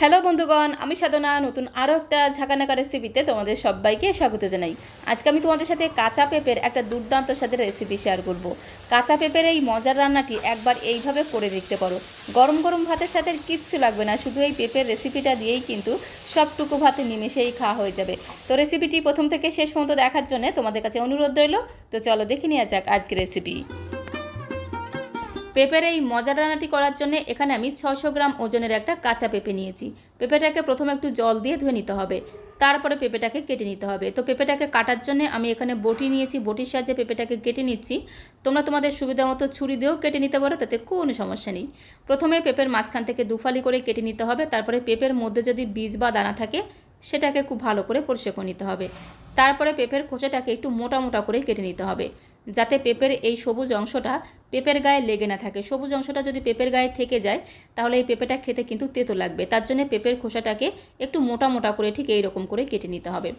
Hello বন্ধুগণ, আমি সাধনা, নতুন আরও একটা ঝাঁকানাকা রেসিপিতে তোমাদের সবাইকে স্বাগত জানাই। আজকে আমি তোমাদের সাথে কাঁচা পেঁপের একটা দুর্দান্ত সাথে রেসিপি শেয়ার করব। কাঁচা পেঁপের এই মজার রান্নাটি একবার এইভাবে করে দেখতে পারো। গরম গরম ভাতের সাথে কিচ্ছু লাগবে না, শুধু এই পেঁপের রেসিপিটা দিয়েই কিন্তু সবটুকু ভাতে নিমেষেই খাওয়া হয়ে যাবে। তো রেসিপিটি প্রথম থেকে শেষ পর্যন্ত দেখার জন্য তোমাদের কাছে অনুরোধ রইল, তো চলো দেখে নেওয়া যাক আজকের রেসিপি পেঁপের এই মজা রান্নাটি করার জন্য এখানে আমি ছশো গ্রাম ওজনের একটা কাঁচা পেঁপে নিয়েছি। পেঁপেটাকে প্রথমে একটু জল দিয়ে ধুয়ে নিতে হবে। তারপরে পেঁপেটাকে কেটে নিতে হবে। তো পেঁপেটাকে কাটার জন্য আমি এখানে বটি নিয়েছি। বটির সাহায্যে পেঁপেটাকে কেটে নিচ্ছি। তোমরা তোমাদের সুবিধা মতো ছুরি দিয়েও কেটে নিতে পারো, তাতে কোনো সমস্যা নেই। প্রথমে পেঁপের মাঝখান থেকে দুফালি করে কেটে নিতে হবে। তারপরে পেঁপের মধ্যে যদি বীজ বা দানা থাকে, সেটাকে খুব ভালো করে পরিষ্কার করে নিতে হবে। তারপরে পেঁপের খোসাটাকে একটু মোটা মোটা করে কেটে নিতে হবে। যাতে পেঁপের এই সবুজ অংশটা পেঁপের গায়ে লেগে না থাকে। সবুজ অংশটা যদি পেঁপের গায়ে থেকে যায়, তাহলে এই পেঁপেটা খেতে কিন্তু তেতো লাগবে। তার জন্য পেঁপের খোসাটাকে একটু মোটা মোটা করে ঠিক এইরকম করে কেটে নিতে হবে।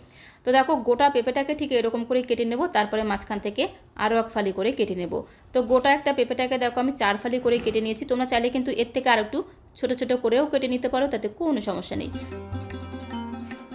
তো দেখো, গোটা পেঁপেটাকে ঠিক এরকম করে কেটে নেব, তারপরে মাঝখান থেকে আরও এক ফালি করে কেটে নেব। তো গোটা একটা পেঁপেটাকে দেখো, আমি চার ফালি করে কেটে নিয়েছি। তোমরা চাইলে কিন্তু এর থেকে আর একটু ছোটো ছোটো করেও কেটে নিতে পারো, তাতে কোনো সমস্যা নেই।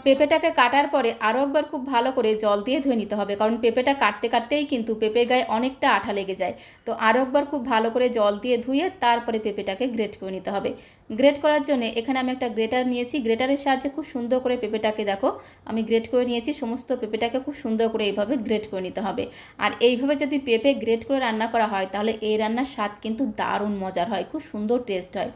পেঁপেটাকে কাটার পরে আরও একবার খুব ভালো করে জল দিয়ে ধুয়ে নিতে হবে, কারণ পেঁপেটা কাটতে কাটতেই কিন্তু পেঁপের গায়ে অনেকটা আঠা লেগে যায়। তো আরও একবার খুব ভালো করে জল দিয়ে ধুয়ে তারপরে পেঁপেটাকে গ্রেট করে নিতে হবে। গ্রেট করার জন্য এখানে আমি একটা গ্রেটার নিয়েছি। গ্রেটারের সাহায্যে খুব সুন্দর করে পেঁপেটাকে দেখো, আমি গ্রেট করে নিয়েছি, সমস্ত পেঁপেটাকে খুব সুন্দর করে এইভাবে গ্রেট করে নিতে হবে। আর এইভাবে যদি পেঁপে গ্রেট করে রান্না করা হয়, তাহলে এই রান্নার স্বাদ কিন্তু দারুণ মজার হয়, খুব সুন্দর টেস্ট হয়।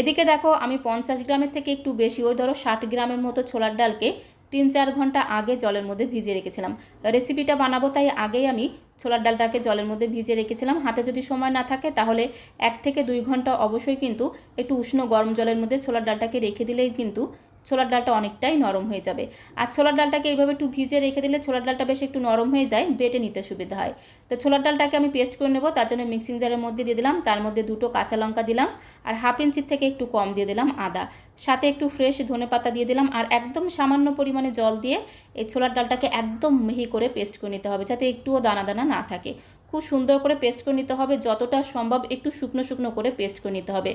এদিকে দেখো, আমি পঞ্চাশ গ্রামের থেকে একটু বেশি, ওই ধরো ষাট গ্রামের মতো ছোলার ডালকে তিন চার ঘণ্টা আগে জলের মধ্যে ভিজিয়ে রেখেছিলাম। রেসিপিটা বানাবো তাই আগেই আমি ছোলার ডালটাকে জলের মধ্যে ভিজিয়ে রেখেছিলাম। হাতে যদি সময় না থাকে তাহলে এক থেকে দুই ঘণ্টা অবশ্যই কিন্তু একটু উষ্ণ গরম জলের মধ্যে ছোলার ডালটাকে রেখে দিলেই কিন্তু ছোলার ডালটা অনেকটাই নরম হয়ে যাবে। আর ছোলার ডালটাকে এইভাবে একটু ভিজে রেখে দিলে ছোলার ডালটা বেশ একটু নরম হয়ে যায়, বেটে নিতে সুবিধা হয়। তো ছোলার ডালটাকে আমি পেস্ট করে নেব, তার জন্য মিক্সিং জারের মধ্যে দিয়ে দিলাম, তার মধ্যে দুটো কাঁচা লঙ্কা দিলাম, আর হাফ ইঞ্চির থেকে একটু কম দিয়ে দিলাম আদা। সাথে একটু ফ্রেশ ধনে পাতা দিয়ে দিলাম, আর একদম সামান্য পরিমাণে জল দিয়ে এই ছোলার ডালটাকে একদম মিহি করে পেস্ট করে নিতে হবে, যাতে একটুও দানা দানা না থাকে। খুব সুন্দর করে পেস্ট করে নিতে হবে। যতটা সম্ভব একটু শুকনো শুকনো করে পেস্ট করে নিতে হবে।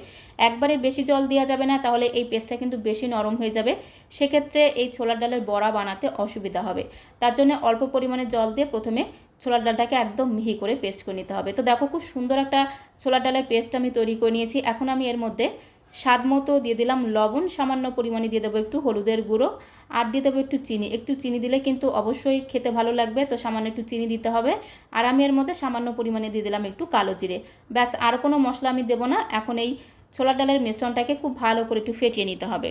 একবারে বেশি জল দেওয়া যাবে না, তাহলে এই পেস্টটা কিন্তু বেশি নরম হয়ে যাবে। সেক্ষেত্রে এই ছোলার ডালের বড়া বানাতে অসুবিধা হবে। তার জন্য অল্প পরিমাণে জল দিয়ে প্রথমে ছোলার ডালটাকে একদম মিহি করে পেস্ট করে নিতে হবে। তো দেখো খুব সুন্দর একটা ছোলার ডালের পেস্ট আমি তৈরি করে নিয়েছি। এখন আমি এর মধ্যে স্বাদ মতো দিয়ে দিলাম লবণ, সামান্য পরিমাণে দিয়ে দেবো একটু হলুদের গুঁড়ো, আর দিয়ে দেবো একটু চিনি। একটু চিনি দিলে কিন্তু অবশ্যই খেতে ভালো লাগবে, তো সামান্য একটু চিনি দিতে হবে। আর আমি এর মধ্যে সামান্য পরিমাণে দিয়ে দিলাম একটু কালো জিরে। ব্যাস, আর কোনো মশলা আমি দেবো না। এখন এই ছোলার ডালের মিশ্রণটাকে খুব ভালো করে একটু ফেটিয়ে নিতে হবে।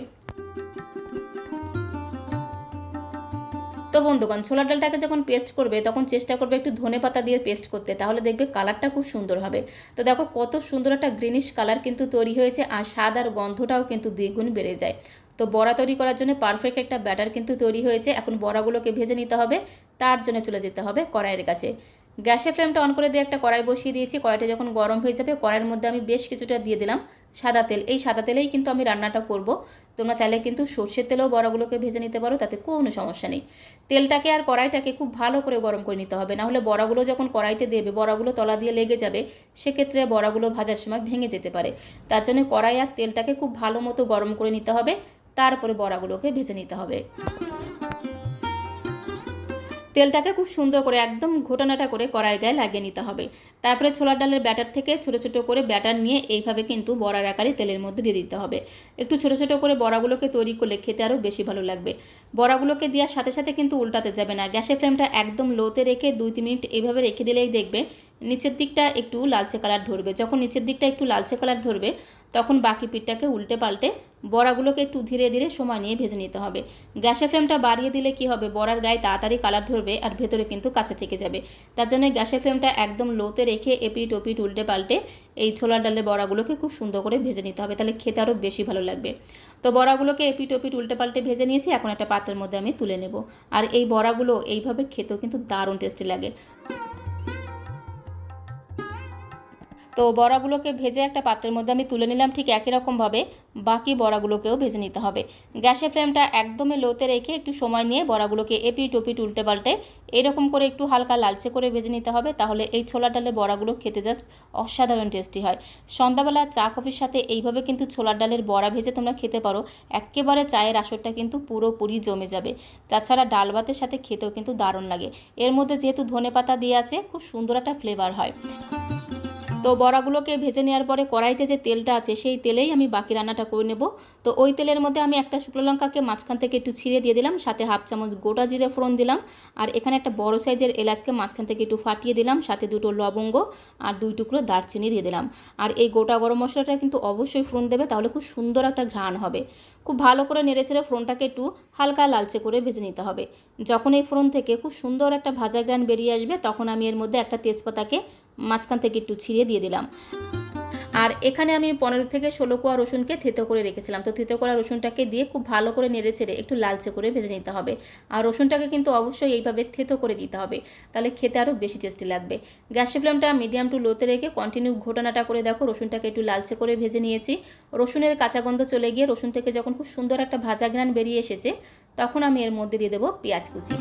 তো বন্ধুগণ, ছোলার ডালটাকে যখন পেস্ট করবে, তখন চেষ্টা করবে একটু ধনে পাতা দিয়ে পেস্ট করতে, তাহলে দেখবে কালারটা খুব সুন্দর হবে। তো দেখো কত সুন্দর একটা গ্রিনিশ কালার কিন্তু তৈরি হয়েছে, আর স্বাদ আর গন্ধটাও কিন্তু দ্বিগুণ বেড়ে যায়। তো বড়া তৈরি করার জন্য পারফেক্ট একটা ব্যাটার কিন্তু তৈরি হয়েছে, এখন বড়াগুলোকে ভেজে নিতে হবে, তার জন্য চলে যেতে হবে কড়াইয়ের কাছে। গ্যাসের ফ্লেমটা অন করে দিয়ে একটা কড়াই বসিয়ে দিয়েছি, কড়াইটা যখন গরম হয়ে যাবে, কড়াইয়ের মধ্যে আমি বেশ কিছুটা দিয়ে দিলাম। সাদা তেল, এই সাদা তেলেই কিন্তু আমি রান্নাটা করব। তোমরা চাইলে কিন্তু সর্ষের তেলেও বড়াগুলোকে ভেজে নিতে পারো, তাতে কোনো সমস্যা নেই। তেলটাকে আর কড়াইটাকে খুব ভালো করে গরম করে নিতে হবে, নাহলে বড়াগুলো যখন কড়াইতে দেবে, বড়াগুলো তলা দিয়ে লেগে যাবে, সেক্ষেত্রে বড়াগুলো ভাজার সময় ভেঙে যেতে পারে। তার জন্য কড়াই আর তেলটাকে খুব ভালো মতো গরম করে নিতে হবে, তারপরে বড়াগুলোকে ভেজে নিতে হবে। তেলটাকে খুব সুন্দর করে, একদম ঘোটানাটা করে কড়াইয়ের গায়ে লাগিয়ে নিতে হবে। তারপরে ছোলার ডালের ব্যাটার থেকে ছোটো ছোটো করে ব্যাটার নিয়ে এইভাবে কিন্তু বড়ার আকারে তেলের মধ্যে দিয়ে দিতে হবে। একটু ছোটো ছোটো করে বড়াগুলোকে তৈরি করলে খেতে আরও বেশি ভালো লাগবে। বড়াগুলোকে দেওয়ার সাথে সাথে কিন্তু উল্টাতে যাবে না। গ্যাসের ফ্লেমটা একদম লোতে রেখে দুই তিন মিনিট এইভাবে রেখে দিলেই দেখবে নিচের দিকটা একটু লালচে কালার ধরবে। যখন নিচের দিকটা একটু লালচে কালার ধরবে, তখন বাকি পিঠটাকে উল্টে পাল্টে বড়াগুলোকে একটু ধীরে ধীরে সময় নিয়ে ভেজে নিতে হবে। গ্যাসের ফ্লেমটা বাড়িয়ে দিলে কি হবে? বড়ার গায়ে তাড়াতাড়ি কালার ধরবে আর ভেতরে কিন্তু কাছে থেকে যাবে। তার জন্য গ্যাসের ফ্লেমটা একদম লোতে রেখে এপিট ওপিট উল্টে পাল্টে এই ছোলার ডালের বড়াগুলোকে খুব সুন্দর করে ভেজে নিতে হবে। তাহলে খেতে আরও বেশি ভালো লাগবে। তো বড়াগুলোকে এপিট ওপিট উল্টে পাল্টে ভেজে নিয়েছি। এখন একটা পাত্রের মধ্যে আমি তুলে নেব। আর এই বড়াগুলো এইভাবে খেতেও কিন্তু দারুণ টেস্টি লাগে। তো বড়াগুলোকে ভেজে একটা পাত্রের মধ্যে আমি তুলে নিলাম ঠিক একই রকমভাবে বাকি বড়াগুলোকেও ভেজে নিতে হবে। গ্যাসের ফ্লেমটা একদমই লোতে রেখে একটু সময় নিয়ে বড়াগুলোকে এপি ওপিট উল্টে পাল্টে এরকম করে একটু হালকা লালচে করে ভেজে নিতে হবে, তাহলে এই ছোলা ডালের বড়াগুলো খেতে জাস্ট অসাধারণ টেস্টি হয়। সন্ধ্যাবেলা চা, কফির সাথে এইভাবে কিন্তু ছোলার ডালের বড়া ভেজে তোমরা খেতে পারো। একেবারে চায়ের আসরটা কিন্তু পুরোপুরি জমে যাবে। তাছাড়া ডাল ভাতের সাথে খেতেও কিন্তু দারুণ লাগে। এর মধ্যে যেহেতু ধনে পাতা দিয়ে আছে, খুব সুন্দর একটা ফ্লেভার হয়। তো বড়াগুলোকে ভেজে নেওয়ার পরে কড়াইতে যে তেলটা আছে সেই তেলেই আমি বাকি রান্নাটা করে নেব। তো ওই তেলের মধ্যে আমি একটা শুকনো লঙ্কাকে মাঝখান থেকে একটু ছিঁড়ে দিয়ে দিলাম, সাথে হাফ চামচ গোটা জিরে ফোড়ন দিলাম আর এখানে একটা বড় সাইজের এলাচকে মাঝখান থেকে একটু ফাটিয়ে দিলাম, সাথে দুটো লবঙ্গ আর দুই টুকরো দারচিনি দিয়ে দিলাম। আর এই গোটা গরম মশলাটা কিন্তু অবশ্যই ফোড়ন দেবে, তাহলে খুব সুন্দর একটা ঘ্রাণ হবে। খুব ভালো করে নেড়ে ছেড়ে ফোড়নটাকে একটু হালকা লালচে করে ভেজে নিতে হবে। যখন এই ফোড়ন থেকে খুব সুন্দর একটা ভাজা গ্রান বেরিয়ে আসবে, তখন আমি এর মধ্যে একটা তেজপাতাকে মাঝখান থেকে একটু ছিঁড়ে দিয়ে দিলাম। আর এখানে আমি পনেরো থেকে ষোলো কোয়া রসুনকে থেতো করে রেখেছিলাম। তো থেতো করা রসুনটাকে দিয়ে খুব ভালো করে নেড়ে চেড়ে একটু লালচে করে ভেজে নিতে হবে। আর রসুনটাকে কিন্তু অবশ্যই এইভাবে থেতো করে দিতে হবে। তাহলে খেতে আরও বেশি টেস্টি লাগবে। গ্যাসের ফ্লেমটা মিডিয়াম টু লোতে রেখে কন্টিনিউ ঘোটানাটা করে দেখো, রসুনটাকে একটু লালচে করে ভেজে নিয়েছি। রসুনের কাঁচা গন্ধ চলে গিয়ে রসুন থেকে যখন খুব সুন্দর একটা ভাজা ঘ্রাণ বেরিয়ে এসেছে, তখন আমি এর মধ্যে দিয়ে দেবো পেঁয়াজ কুচি।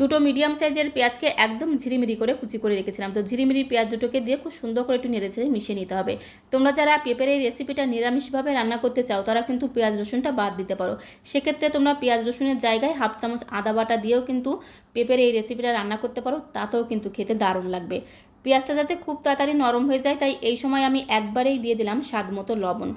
দুটো মিডিয়াম সাইজের পেঁয়াজকে একদম ঝিরিমিরি করে কুচি করে রেখেছিলাম। তো ঝিরিমিরি পেঁয়াজ দুটোকে দিয়ে খুব সুন্দর করে একটু নেড়ে ছেড়ে মিশিয়ে নিতে হবে। তোমরা যারা পেঁপের এই রেসিপিটা নিরামিষভাবে রান্না করতে চাও, তারা কিন্তু পেঁয়াজ রসুনটা বাদ দিতে পারো। সেক্ষেত্রে তোমরা পেঁয়াজ রসুনের জায়গায় হাফ চামচ আদা বাটা দিয়েও কিন্তু পেঁপের এই রেসিপিটা রান্না করতে পারো, তাতেও কিন্তু খেতে দারুণ লাগবে। পেঁয়াজটা যাতে খুব তাড়াতাড়ি নরম হয়ে যায়, তাই এই সময় আমি একবারেই দিয়ে দিলাম স্বাদ মতো লবণ।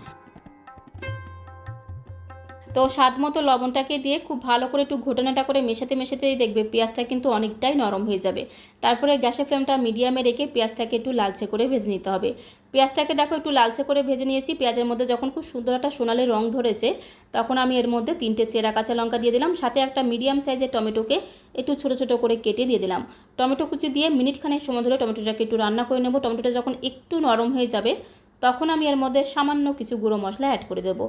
তো স্বাদ মতো লবণটাকে দিয়ে খুব ভালো করে একটু ঘটনাটা করে মেশাতে মেশাতেই দেখবে পেঁয়াজটা কিন্তু অনেকটাই নরম হয়ে যাবে। তারপরে গ্যাসের ফ্লেমটা মিডিয়ামে রেখে পেঁয়াজটাকে একটু লালচে করে ভেজে নিতে হবে। পেঁয়াজটাকে দেখো একটু লালচে করে ভেজে নিয়েছি। পেঁয়াজের মধ্যে যখন খুব সুন্দর একটা সোনালি রং ধরেছে, তখন আমি এর মধ্যে তিনটে চেরা কাঁচা লঙ্কা দিয়ে দিলাম। সাথে একটা মিডিয়াম সাইজের টমেটোকে একটু ছোটো ছোটো করে কেটে দিয়ে দিলাম। টমেটো কুচি দিয়ে মিনিট খানেক সময় ধরে টমেটোটাকে একটু রান্না করে নেব। টমেটোটা যখন একটু নরম হয়ে যাবে, তখন আমি এর মধ্যে সামান্য কিছু গুঁড়ো মশলা অ্যাড করে দেবো।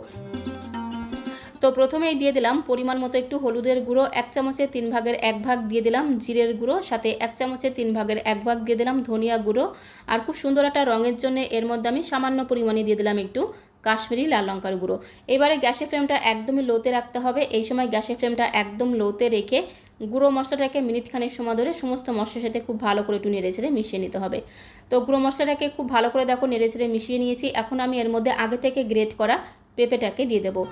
তো প্রথমেই দিয়ে দিলাম পরিমাণ মতো একটু হলুদের গুঁড়ো, এক চামচের তিন ভাগের এক ভাগ দিয়ে দিলাম জিরের গুঁড়ো, সাথে এক চামচের তিন ভাগের এক ভাগ দিয়ে দিলাম ধনিয়া গুঁড়ো। আর খুব সুন্দর একটা রঙের জন্য এর মধ্যে আমি সামান্য পরিমাণে দিয়ে দিলাম একটু কাশ্মীরি লাল লঙ্কার গুঁড়ো। এবারে গ্যাসের ফ্লেমটা একদমই লোতে রাখতে হবে। এই সময় গ্যাসের ফ্লেমটা একদম লোতে রেখে গুঁড়ো মশলাটাকে মিনিট খানেক সময় ধরে সমস্ত মশলার সাথে খুব ভালো করে একটু নেড়ে ছেড়ে মিশিয়ে নিতে হবে। তো গুঁড়ো মশলাটাকে খুব ভালো করে দেখো নেড়ে ছেড়ে মিশিয়ে নিয়েছি। এখন আমি এর মধ্যে আগে থেকে গ্রেট করা পেঁপেটাকে দিয়ে দেবো।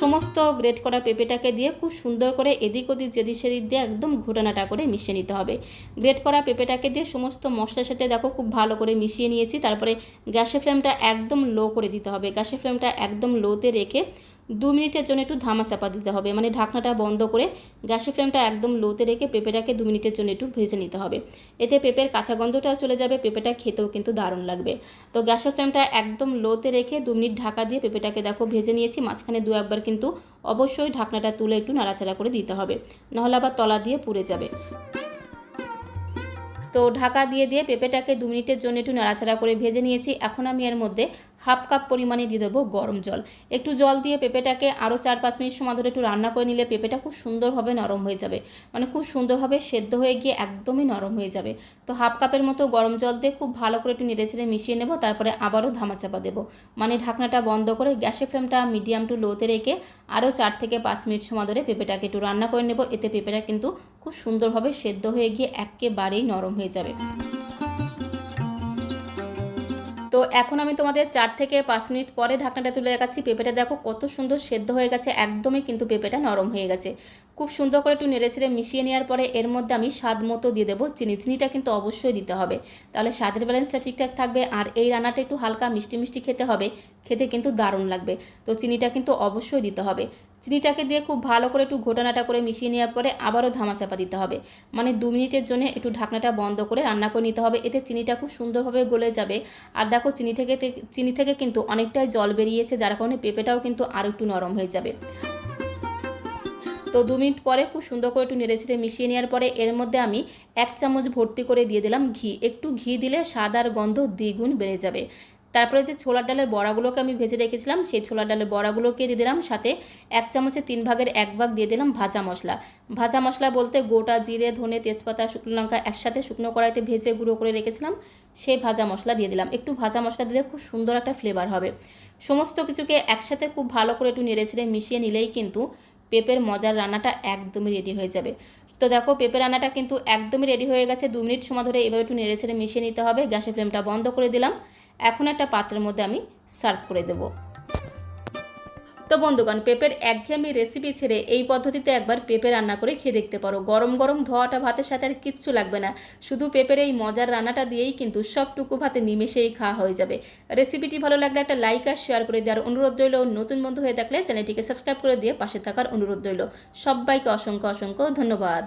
সমস্ত গ্রেট করা পেঁপেটাকে দিয়ে খুব সুন্দর করে এদিক ওদিক, যেদিক সেদিক দিয়ে একদম ঘোটানাটা করে মিশিয়ে নিতে হবে। গ্রেট করা পেঁপেটাকে দিয়ে সমস্ত মশলার সাথে দেখো খুব ভালো করে মিশিয়ে নিয়েছি। তারপরে গ্যাসের ফ্লেমটা একদম লো করে দিতে হবে। গ্যাসের ফ্লেমটা একদম লোতে রেখে দু মিনিটের জন্য একটু ধামা চাপা দিতে হবে। মানে ঢাকনাটা বন্ধ করে গ্যাসের ফ্লেমটা একদম লোতে রেখে পেঁপেটাকে দু মিনিটের জন্য একটু ভেজে নিতে হবে। এতে পেঁপের কাঁচা গন্ধটাও চলে যাবে, পেঁপেটা খেতেও কিন্তু দারুণ লাগবে। তো গ্যাসের ফ্লেমটা একদম লোতে রেখে দু মিনিট ঢাকা দিয়ে পেঁপেটাকে দেখো ভেজে নিয়েছি। মাঝখানে দু একবার কিন্তু অবশ্যই ঢাকনাটা তুলে একটু নাড়াচাড়া করে দিতে হবে। নাহলে আবার তলা দিয়ে পুড়ে যাবে। তো ঢাকা দিয়ে দিয়ে পেঁপেটাকে দু মিনিটের জন্য একটু নাড়াচাড়া করে ভেজে নিয়েছি। এখন আমি এর মধ্যে হাফ কাপ পরিমাণে দিয়ে দেবো গরম জল। একটু জল দিয়ে পেঁপেটাকে আরও চার পাঁচ মিনিট সময় ধরে একটু রান্না করে নিলে পেঁপেটা খুব সুন্দরভাবে নরম হয়ে যাবে। মানে খুব সুন্দরভাবে সেদ্ধ হয়ে গিয়ে একদমই নরম হয়ে যাবে। তো হাফ কাপের মতো গরম জল দিয়ে খুব ভালো করে একটু নেড়ে ছেড়ে মিশিয়ে নেব, তারপরে আবারও ধামাচাপা দেবো। মানে ঢাকনাটা বন্ধ করে গ্যাসের ফ্লেমটা মিডিয়াম টু লোতে রেখে আরও চার থেকে পাঁচ মিনিট সময় ধরে পেঁপেটাকে একটু রান্না করে নেব। এতে পেঁপেটা কিন্তু খুব সুন্দরভাবে সেদ্ধ হয়ে গিয়ে একেবারেই নরম হয়ে যাবে। তো এখন আমি তোমাদের চার থেকে পাঁচ মিনিট পরে ঢাকনাটা তুলে দেখাচ্ছি। পেঁপেটা দেখো কত সুন্দর সেদ্ধ হয়ে গেছে, একদমই কিন্তু পেঁপেটা নরম হয়ে গেছে। খুব সুন্দর করে একটু নেড়ে ছেড়ে মিশিয়ে নেওয়ার পরে এর মধ্যে আমি স্বাদ মতো দিয়ে দেবো। চিনি, চিনিটা কিন্তু অবশ্যই দিতে হবে। তাহলে স্বাদের ব্যালেন্সটা ঠিকঠাক থাকবে আর এই রান্নাটা একটু হালকা মিষ্টি মিষ্টি খেতে হবে, খেতে কিন্তু দারুণ লাগবে। তো চিনিটা কিন্তু অবশ্যই দিতে হবে। চিনিটাকে দিয়ে খুব ভালো করে একটু ঘোটানাটা করে মিশিয়ে নেওয়ার পরে আবারও ধামাচাপা দিতে হবে। মানে দু মিনিটের জন্য একটু ঢাকনাটা বন্ধ করে রান্না করে নিতে হবে। এতে চিনিটা খুব সুন্দরভাবে গলে যাবে। আর দেখো চিনি থেকে চিনি থেকে কিন্তু অনেকটাই জল বেরিয়েছে, যার কারণে পেঁপেটাও কিন্তু আরও একটু নরম হয়ে যাবে। তো দু মিনিট পরে খুব সুন্দর করে একটু নেড়ে ছেড়ে মিশিয়ে নেওয়ার পরে এর মধ্যে আমি এক চামচ ভর্তি করে দিয়ে দিলাম ঘি। একটু ঘি দিলে স্বাদ আর গন্ধ দ্বিগুণ বেড়ে যাবে। তারপরে যে ছোলার ডালের বড়াগুলোকে আমি ভেজে রেখেছিলাম, সেই ছোলার ডালের বড়াগুলোকে দিয়ে দিলাম, সাথে এক চামচে তিন ভাগের এক ভাগ দিয়ে দিলাম ভাজা মশলা। ভাজা মশলা বলতে গোটা জিরে, ধনে, তেজপাতা, শুকনো লঙ্কা একসাথে শুকনো কড়াইতে ভেজে গুঁড়ো করে রেখেছিলাম, সেই ভাজা মশলা দিয়ে দিলাম। একটু ভাজা মশলা দিলে খুব সুন্দর একটা ফ্লেভার হবে। সমস্ত কিছুকে একসাথে খুব ভালো করে একটু নেড়ে ছেড়ে মিশিয়ে নিলেই কিন্তু পেঁপের মজার রান্নাটা একদমই রেডি হয়ে যাবে। তো দেখো পেঁপে রান্নাটা কিন্তু একদমই রেডি হয়ে গেছে। দু মিনিট সময় ধরে এভাবে একটু নেড়ে ছেড়ে মিশিয়ে নিতে হবে। গ্যাসের ফ্লেমটা বন্ধ করে দিলাম। এখন একটা পাত্রের মধ্যে আমি সার্ভ করে দেবো। তো বন্ধুগণ, পেঁপের একঘেয়েমি রেসিপি ছেড়ে এই পদ্ধতিতে একবার পেঁপে রান্না করে খেয়ে দেখতে পারো। গরম গরম ধোয়াটা ভাতের সাথে আর কিচ্ছু লাগবে না। শুধু পেঁপের এই মজার রান্নাটা দিয়েই কিন্তু সবটুকু ভাতে নিমেষেই খাওয়া হয়ে যাবে। রেসিপিটি ভালো লাগলে একটা লাইক আর শেয়ার করে দেওয়ার অনুরোধ রইল। নতুন বন্ধু হয়ে থাকলে চ্যানেলটিকে সাবস্ক্রাইব করে দিয়ে পাশে থাকার অনুরোধ রইল। সবাইকে অসংখ্য অসংখ্য ধন্যবাদ।